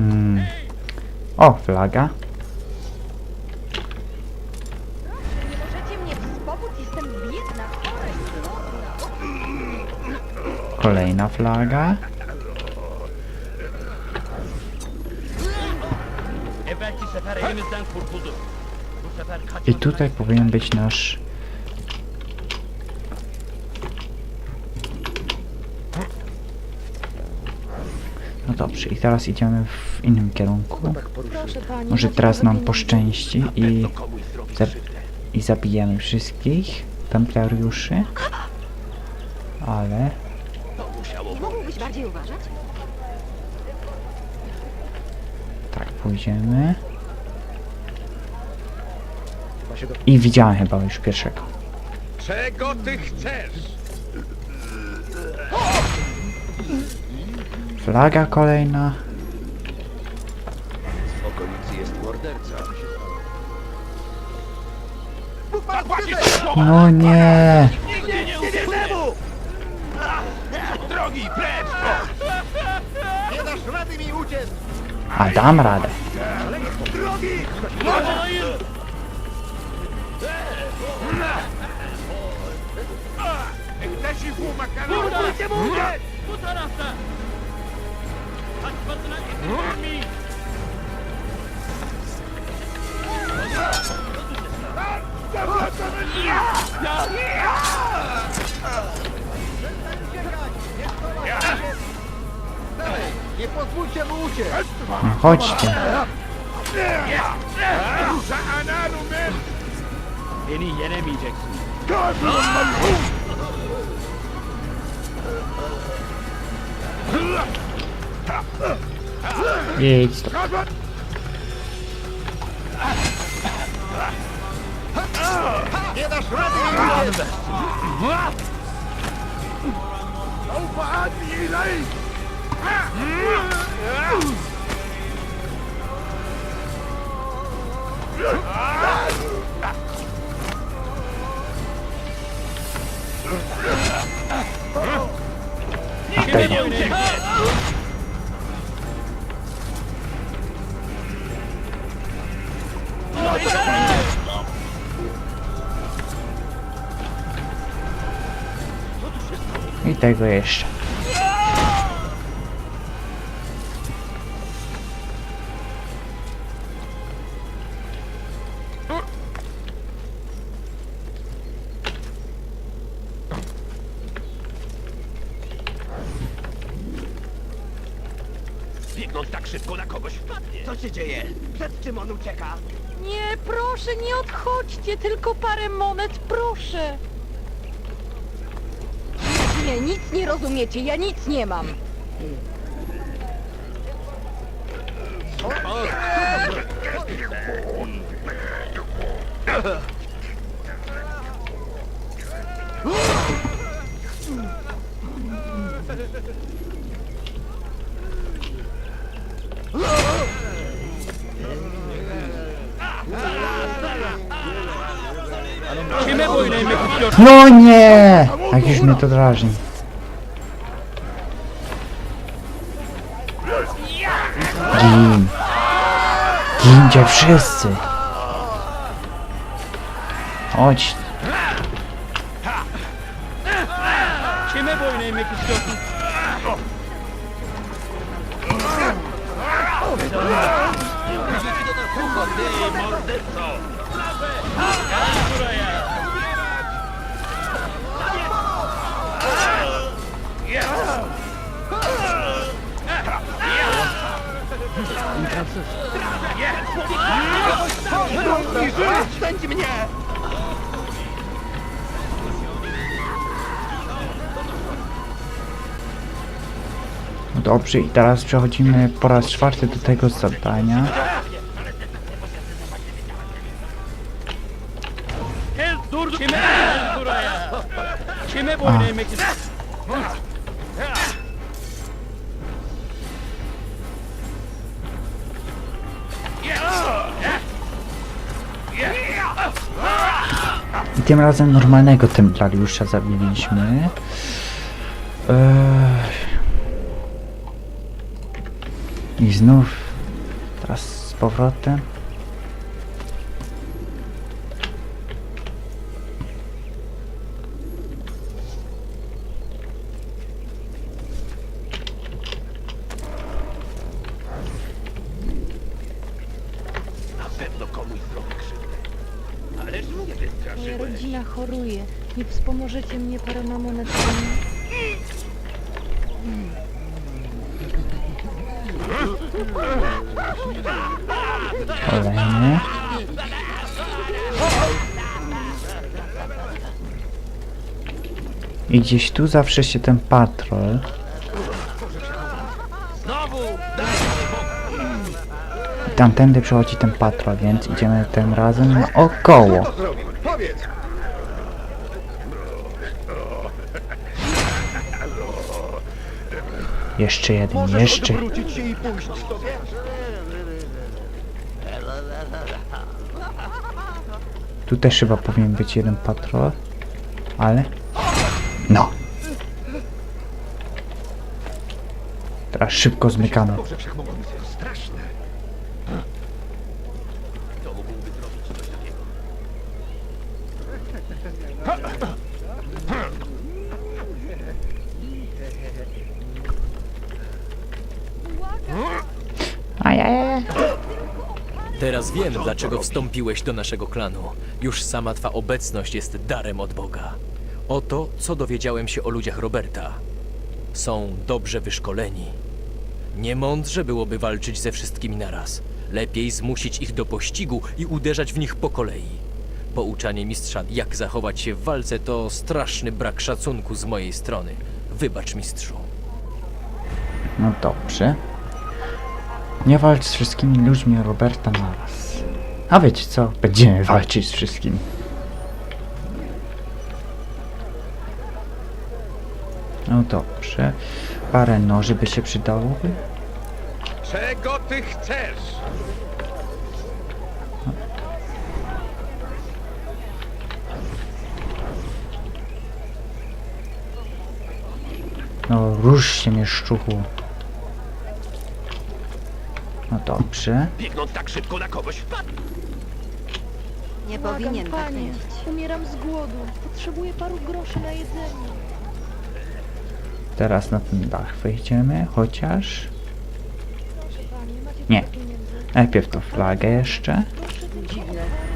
Hmm. O, flaga. Nie możecie mnie wspomóc? Jestem biedna, chora i głodna. Kolejna flaga. Evvelki sefer elimizden kurtulduk. Bu sefer kaçmak I tutaj powinien być nasz... No dobrze, i teraz idziemy w innym kierunku. Może teraz nam poszczęści i, za, i zabijemy wszystkich templariuszy. Ale... Tak, pójdziemy. I widziałem chyba już pierwszego. Czego ty chcesz? Flaga kolejna. W okolicy jest morderca. No nie! Nigdy nie! Drogi, precz! Nie dasz rady mi uciec! A dam radę. Ektesifu makana! Pójdzie mu uciec! Kaçmasına izin vermeyin. Chodźcie. Beni yenemeyeceksin. Jedź stąd. Nie dasz rady I tego jeszcze. Biegnąc tak szybko na kogoś wpadnie. Co się dzieje? Przed czym on ucieka? Nie, proszę, nie odchodźcie, tylko parę monet, proszę. Nie, nic nie rozumiecie, ja nic nie mam. No nie! Jak już mnie to drażni. Gin. Gincie wszyscy. Chodź. Oszczędź mnie! No dobrze, i teraz przechodzimy po raz czwarty do tego zadania. Tez I tym razem normalnego templariusza zabiliśmy. Eee... I znów Teraz z powrotem. Moja rodzina choruje. Nie wspomożecie mnie paroma monetami? Kolejny. I gdzieś tu zawsze się ten patrol. Znowu! I tamtędy przechodzi ten patrol, więc idziemy tym razem naokoło. Powiedz! Jeszcze jeden, Możesz jeszcze. odwrócić się i pójść sobie? Tu też chyba powinien być jeden patrol. Ale... No! Teraz szybko zmykamy. Boże wszechmogący, straszne. Teraz wiem, dlaczego wstąpiłeś do naszego klanu. Już sama twa obecność jest darem od Boga. Oto, co dowiedziałem się o ludziach Roberta. Są dobrze wyszkoleni. Niemądrze byłoby walczyć ze wszystkimi naraz. Lepiej zmusić ich do pościgu i uderzać w nich po kolei. Pouczanie mistrza, jak zachować się w walce, to straszny brak szacunku z mojej strony. Wybacz, mistrzu. No dobrze. Nie walcz z wszystkimi ludźmi Roberta naraz. A wiecie co? Będziemy walczyć z wszystkimi. No dobrze. Parę noży by się przydałoby. Czego ty chcesz? No rusz się mieszczuchu. No dobrze. Biegnąc tak szybko na kogoś. Nie Błagam, powinien tak panie. pędzić. Umieram z głodu. Potrzebuję paru groszy na jedzenie. Teraz na ten dach wejdziemy, chociaż... Proszę panie, macie Nie. trochę pieniędzy. Najpierw to flagę jeszcze. Proszę tylko o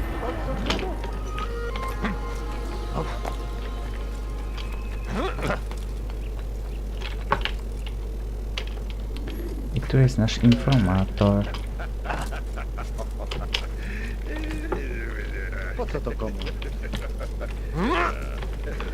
tu jest nasz informator. Po co to komu?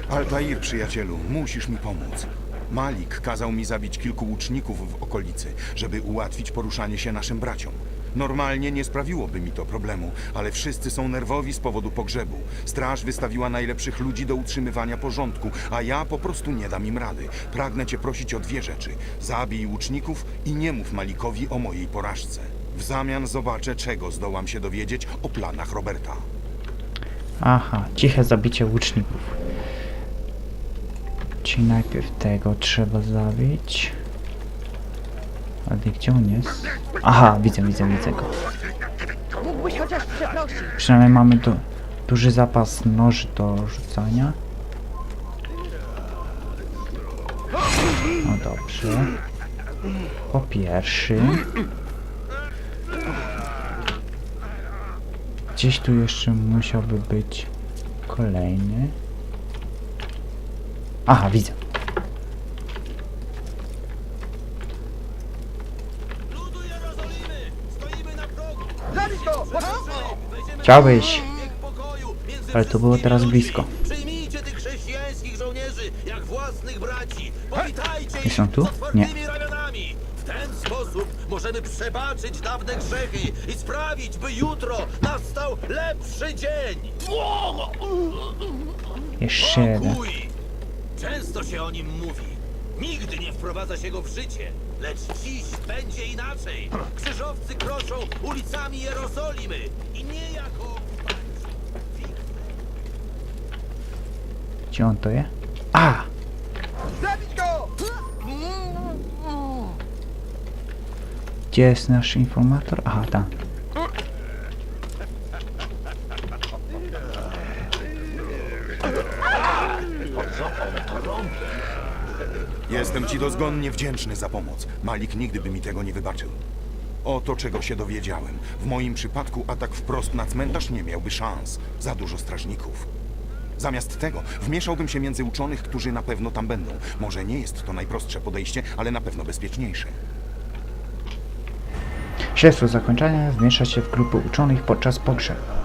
Altair, przyjacielu, musisz mi pomóc. Malik kazał mi zabić kilku łuczników w okolicy, żeby ułatwić poruszanie się naszym braciom. Normalnie nie sprawiłoby mi to problemu, ale wszyscy są nerwowi z powodu pogrzebu. Straż wystawiła najlepszych ludzi do utrzymywania porządku, a ja po prostu nie dam im rady. Pragnę cię prosić o dwie rzeczy. Zabij łuczników i nie mów Malikowi o mojej porażce. W zamian zobaczę, czego zdołam się dowiedzieć o planach Roberta. Aha, ciche zabicie łuczników. Czyli najpierw tego trzeba zabić. Ale gdzie on jest? Aha, widzę, widzę, widzę go. Mógłbyś chociaż przeprosić. Przynajmniej mamy du duży zapas noży do rzucania. No dobrze. Po pierwszy. Gdzieś tu jeszcze musiałby być kolejny. Aha, widzę. Zabić go! Chciałbyś, ale to było teraz blisko. Przyjmijcie tych chrześcijańskich żołnierzy jak własnych braci. Powitajcie Nie ich są tu? ramionami. W ten sposób możemy przebaczyć dawne grzechy i sprawić, by jutro nastał lepszy dzień. Jeszcze jeden. Często się o nim mówi. Nigdy nie wprowadza się go w życie. Lecz dziś będzie inaczej. Krzyżowcy kroczą ulicami Jerozolimy i nie jako Gdzie on to jest? A! Zabić go! Gdzie jest nasz informator? Aha, tam. Dozgonnie wdzięczny za pomoc. Malik nigdy by mi tego nie wybaczył. Oto czego się dowiedziałem. W moim przypadku atak wprost na cmentarz nie miałby szans. Za dużo strażników. Zamiast tego wmieszałbym się między uczonych, którzy na pewno tam będą. Może nie jest to najprostsze podejście, ale na pewno bezpieczniejsze. Śledztwo zakończone. Wmieszać się w grupy uczonych podczas pogrzeb.